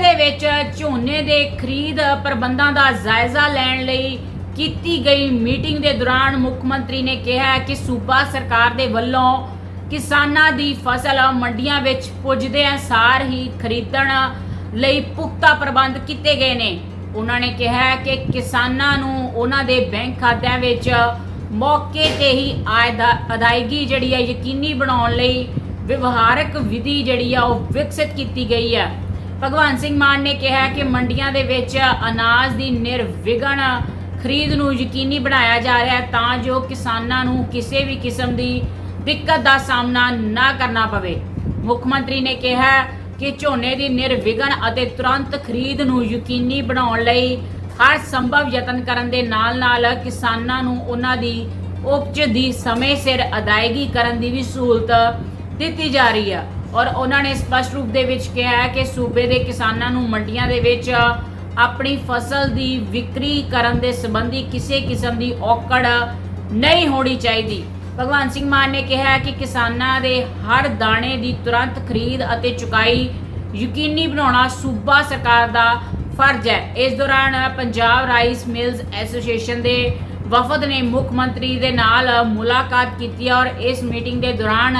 ਦੇ ਵਿੱਚ ਝੋਨੇ ਦੇ ਖਰੀਦ ਪ੍ਰਬੰਧਾਂ ਦਾ ਜਾਇਜ਼ਾ ਲੈਣ ਲਈ ਕੀਤੀ ਗਈ ਮੀਟਿੰਗ ਦੇ ਦੌਰਾਨ ਮੁੱਖ ਮੰਤਰੀ ਨੇ ਕਿਹਾ ਕਿ ਸੂਬਾ ਸਰਕਾਰ ਦੇ ਵੱਲੋਂ ਕਿਸਾਨਾਂ ਦੀ ਫਸਲ ਮੰਡੀਆਂ ਵਿੱਚ ਪੁੱਜਦਿਆਂ ਸਾਰ ਹੀ ਖਰੀਦਣ ਲਈ ਪੁਖਤਾ ਪ੍ਰਬੰਧ ਕੀਤੇ ਗਏ ਨੇ। ਉਹਨਾਂ ਨੇ ਕਿਹਾ ਕਿ ਕਿਸਾਨਾਂ ਨੂੰ ਉਹਨਾਂ ਦੇ ਬੈਂਕ ਖਾਤਿਆਂ ਵਿੱਚ ਮੌਕੇ ਤੇ ਹੀ ਆਇਦਾ ਅਦਾਇਗੀ ਜਿਹੜੀ ਹੈ ਯਕੀਨੀ ਬਣਾਉਣ ਲਈ ਵਿਵਹਾਰਕ ਵਿਧੀ ਜਿਹੜੀ ਆ ਉਹ ਵਿਕਸਿਤ ਕੀਤੀ ਗਈ ਹੈ। ਭਗਵੰਤ ਸਿੰਘ ਮਾਨ ਨੇ ਕਿਹਾ ਕਿ ਮੰਡੀਆਂ ਦੇ ਵਿੱਚ ਅਨਾਜ ਦੀ ਨਿਰਵਿਘਨ ਖਰੀਦ ਨੂੰ ਯਕੀਨੀ ਬਣਾਇਆ ਜਾ ਰਿਹਾ ਹੈ ਤਾਂ ਜੋ ਕਿਸਾਨਾਂ ਨੂੰ ਕਿਸੇ ਵੀ ਕਿਸਮ ਦੀ ਦਿੱਕਤ ਦਾ ਸਾਹਮਣਾ ਨਾ ਕਰਨਾ ਪਵੇ। ਮੁੱਖ ਮੰਤਰੀ ਨੇ ਕਿਹਾ ਕਿ ਝੋਨੇ ਦੀ ਨਿਰਵਿਘਨ ਅਤੇ ਤੁਰੰਤ ਖਰੀਦ ਨੂੰ ਯਕੀਨੀ ਬਣਾਉਣ ਲਈ ਹਰ ਸੰਭਵ ਯਤਨ ਕਰਨ ਦੇ ਨਾਲ-ਨਾਲ ਕਿਸਾਨਾਂ ਨੂੰ ਉਹਨਾਂ ਦੀ ਉਪਜ ਦੀ ਸਮੇਂ ਸਿਰ ਅਦਾਇਗੀ ਕਰਨ ਦੀ ਵੀ ਸਹੂਲਤ ਦਿੱਤੀ ਜਾ ਰਹੀ ਹੈ। ਔਰ ਉਹਨਾਂ ਨੇ ਸਪਸ਼ਟ ਰੂਪ ਦੇ ਵਿੱਚ ਕਿਹਾ ਹੈ ਕਿ ਸੂਬੇ ਦੇ ਕਿਸਾਨਾਂ ਨੂੰ ਮੰਡੀਆਂ ਦੇ ਵਿੱਚ ਆਪਣੀ ਫਸਲ ਦੀ ਵਿਕਰੀ ਕਰਨ ਦੇ ਸੰਬੰਧੀ ਕਿਸੇ ਕਿਸਮ ਦੀ ਔਕੜ ਨਹੀਂ ਹੋਣੀ ਚਾਹੀਦੀ। ਭਗਵਾਨ ਸਿੰਘ ਮਾਨ ਨੇ ਕਿਹਾ ਕਿ ਕਿਸਾਨਾਂ ਦੇ ਹਰ ਦਾਣੇ ਦੀ ਤੁਰੰਤ ਖਰੀਦ ਅਤੇ ਚੁਕਾਈ ਯਕੀਨੀ ਬਣਾਉਣਾ ਸੂਬਾ ਸਰਕਾਰ ਦਾ ਫਰਜ਼ ਹੈ। ਇਸ ਦੌਰਾਨ ਪੰਜਾਬ ਰਾਈਸ ਮਿਲਸ ਐਸੋਸੀਏਸ਼ਨ ਦੇ ਵਫਦ ਨੇ ਮੁੱਖ ਮੰਤਰੀ ਦੇ ਨਾਲ ਮੁਲਾਕਾਤ ਕੀਤੀ ਔਰ ਇਸ ਮੀਟਿੰਗ ਦੇ ਦੌਰਾਨ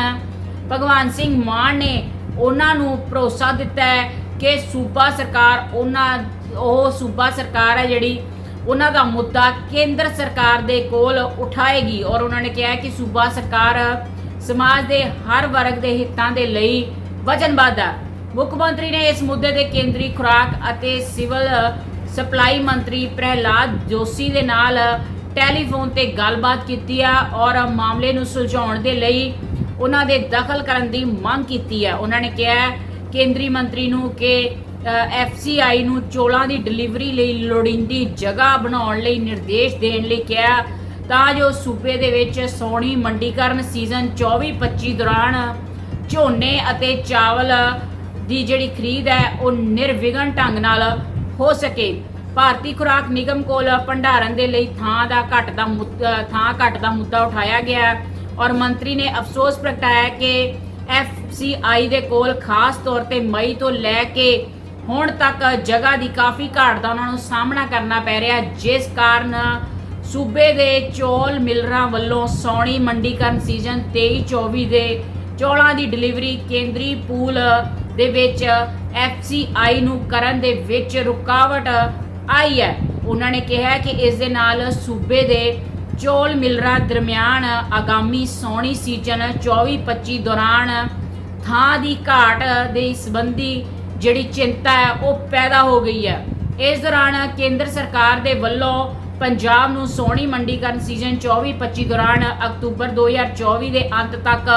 ਭਗਵਾਨ ਸਿੰਘ ਮਾਨ ਨੇ ਉਹਨਾਂ ਨੂੰ ਭਰੋਸਾ ਦਿੱਤਾ ਹੈ ਕਿ ਸੂਬਾ ਸਰਕਾਰ ਉਹਨਾਂ, ਉਹ ਸੂਬਾ ਸਰਕਾਰ ਹੈ ਜਿਹੜੀ ਉਹਨਾਂ ਦਾ ਮੁੱਦਾ ਕੇਂਦਰ ਸਰਕਾਰ ਦੇ ਕੋਲ ਉਠਾਏਗੀ ਔਰ ਉਹਨਾਂ ਨੇ ਕਿਹਾ ਕਿ ਸੂਬਾ ਸਰਕਾਰ ਸਮਾਜ ਦੇ ਹਰ ਵਰਗ ਦੇ ਹਿੱਤਾਂ ਦੇ ਲਈ ਵਚਨਬੱਧ ਹੈ। ਮੁੱਖ ਮੰਤਰੀ ਨੇ ਇਸ ਮੁੱਦੇ 'ਤੇ ਕੇਂਦਰੀ ਖੁਰਾਕ ਅਤੇ ਸਿਵਲ ਸਪਲਾਈ ਮੰਤਰੀ ਪ੍ਰਹਿਲਾਦ ਜੋਸ਼ੀ ਦੇ ਨਾਲ ਟੈਲੀਫੋਨ ਤੇ ਗੱਲਬਾਤ ਕੀਤੀ ਆ ਔਰ ਮਾਮਲੇ ਨੂੰ ਸੁਲਝਾਉਣ ਦੇ ਲਈ ਉਹਨਾਂ ਦੇ ਦਖਲ ਕਰਨ ਦੀ ਮੰਗ ਕੀਤੀ ਹੈ। ਉਹਨਾਂ ਨੇ ਕਿਹਾ ਕੇਂਦਰੀ ਮੰਤਰੀ ਨੂੰ ਕਿ ਐਫਸੀਆਈ ਨੂੰ ਚੋਲਾਂ ਦੀ ਡਿਲੀਵਰੀ ਲਈ ਲੋੜੀਂਦੀ ਜਗ੍ਹਾ ਬਣਾਉਣ ਲਈ ਨਿਰਦੇਸ਼ ਦੇਣ ਲਈ ਕਿਹਾ ਤਾਂ ਜੋ ਸੂਬੇ ਦੇ ਵਿੱਚ ਸੋਣੀ ਮੰਡੀਕਰਨ ਸੀਜ਼ਨ 24-25 ਦੌਰਾਨ ਝੋਨੇ ਅਤੇ ਚਾਵਲ ਦੀ ਜਿਹੜੀ ਖਰੀਦ ਹੈ, ਉਹ ਨਿਰਵਿਘਨ ਢੰਗ ਨਾਲ ਹੋ ਸਕੇ। ਭਾਰਤੀ ਖੁਰਾਕ ਨਿਗਮ ਕੋਲ ਭੰਡਾਰਨ ਦੇ ਲਈ ਥਾਂ ਦਾ ਘੱਟ ਦਾ ਮੁੱਦਾ ਥਾਂ ਘੱਟ ਦਾ ਮੁੱਦਾ ਉਠਾਇਆ ਗਿਆ ਹੈ। ਔਰ ਮੰਤਰੀ ਨੇ ਅਫਸੋਸ ਪ੍ਰਗਟਾਇਆ ਕਿ ਐਫਸੀਆਈ ਦੇ ਕੋਲ ਖਾਸ ਤੌਰ ਤੇ ਮਈ ਤੋਂ ਲੈ ਕੇ ਹੁਣ ਤੱਕ ਜਗ੍ਹਾ ਦੀ ਕਾਫੀ ਘਾਟ ਦਾ ਉਹਨਾਂ ਨੂੰ ਸਾਹਮਣਾ ਕਰਨਾ ਪੈ ਰਿਹਾ। ਜਿਸ ਕਾਰਨ ਸੂਬੇ ਦੇ ਚੌਲ ਮਿਲਰਾਂ ਵੱਲੋਂ ਸੌਣੀ ਮੰਡੀਕਰਨ ਸੀਜ਼ਨ 23-24 ਦੇ ਚੌਲਾਂ ਦੀ ਡਿਲੀਵਰੀ ਕੇਂਦਰੀ ਪੂਲ ਦੇ ਵਿੱਚ ਐਫਸੀਆਈ ਨੂੰ ਕਰਨ ਦੇ ਵਿੱਚ ਰੁਕਾਵਟ ਆਈ ਹੈ। ਉਹਨਾਂ ਨੇ ਕਿਹਾ ਕਿ ਇਸ ਦੇ ਨਾਲ ਸੂਬੇ ਦੇ ਚੌਲ ਮਿਲਰਾਂ ਦਰਮਿਆਨ ਆਗਾਮੀ ਸੌਣੀ ਸੀਜ਼ਨ 24-25 ਦੌਰਾਨ ਥਾਂ ਦੀ ਘਾਟ ਦੇ ਸੰਬੰਧੀ ਜਿਹੜੀ ਚਿੰਤਾ ਹੈ, ਉਹ ਪੈਦਾ ਹੋ ਗਈ ਹੈ। ਇਸ ਦੌਰਾਨ ਕੇਂਦਰ ਸਰਕਾਰ ਦੇ ਵੱਲੋਂ ਪੰਜਾਬ ਨੂੰ ਸੋਹਣੀ ਮੰਡੀਕਰਨ ਸੀਜ਼ਨ 24-25 ਦੌਰਾਨ ਅਕਤੂਬਰ 2024 ਦੇ ਅੰਤ ਤੱਕ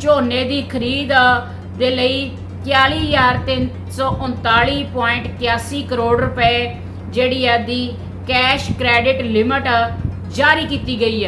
ਝੋਨੇ ਦੀ ਖਰੀਦ ਦੇ ਲਈ 41339.81 ਕਰੋੜ ਰੁਪਏ ਜਿਹੜੀ ਹੈ ਦੀ ਕੈਸ਼ ਕ੍ਰੈਡਿਟ ਲਿਮਟ ਜਾਰੀ ਕੀਤੀ ਗਈ ਹੈ।